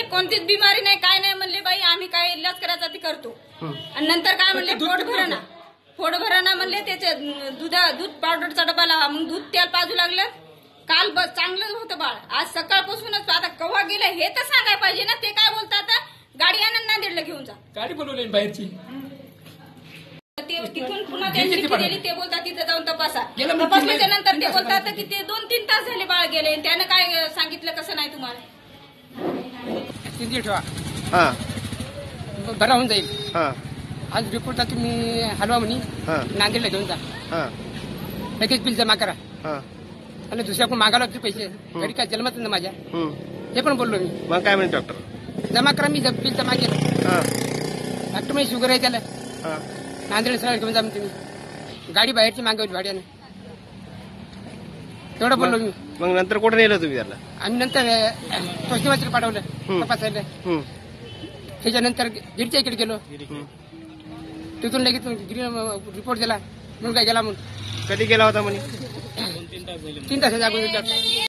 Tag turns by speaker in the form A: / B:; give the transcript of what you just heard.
A: म्हणले कोणतीच बिमारी नाही काय नाही म्हणले बाई आम्ही काय इलाज करायचा ते करतो. आणि नंतर काय म्हणले पोट भरणा. पोट भरणा म्हणले त्याचे दुधा दूध पावडरचा डबा लावा. मग दूध तेल पाजू लागलं. काल बस चांगलं होतं बाळ. आज सकाळपासूनच आता कव्हा गेलं हे तर सांगायला पाहिजे ना ते काय बोलतात गाडी आणून नांदेडला घेऊन जा.
B: गाडी बोलवली बाहेरची.
A: ते तिथून पुन्हा त्यांनी
B: गेली ती
A: बोलतात तिथे जाऊन तपासा. तपासल्याच्या नंतर ते बोलतात की ते दोन तीन तास झाले बाळ गेले त्यानं काय सांगितलं कसं नाही तुम्हाला?
B: तिथे ठेवा.
C: हा.
B: बरा होऊन जाईल.
C: हा.
B: आज रिपोर्टला तुम्ही हलवा म्हणे
C: हा.
B: नांदेडला घेऊन जा
C: हा.
B: लगेच बिल जमा करा.
C: हा.
B: आणि दुसऱ्याकडून मागायला लागते पैसे? घरी काय जन्मत ना माझ्या?
C: हम्म.
B: हे पण बोललो मी.
C: मग काय म्हणते डॉक्टर
B: जमा करा मी बिल जमा केलं.
C: हा.
B: डॉक्टर माझी शुगर आहे त्याला.
C: हा.
B: नांदेड सरळ घेऊन जा म्हणते तुम्ही गाडी बाहेरची मागवली भाड्याने. तेवढं बोललो मी.
C: मग नंतर कुठे नेलं तुम्ही त्याला?
B: आम्ही नंतर पोस्टमास्टर पाठवलं. तपासायला.
C: हम्म.
B: त्याच्यानंतर गिरच्या इकडे गेलो. तिथून लगेच गिरी रिपोर्ट दिला. म्हणून काय गेला म्हणून.
C: कधी गेला होता म्हणे?
B: तीन तासाच्या अगोदर.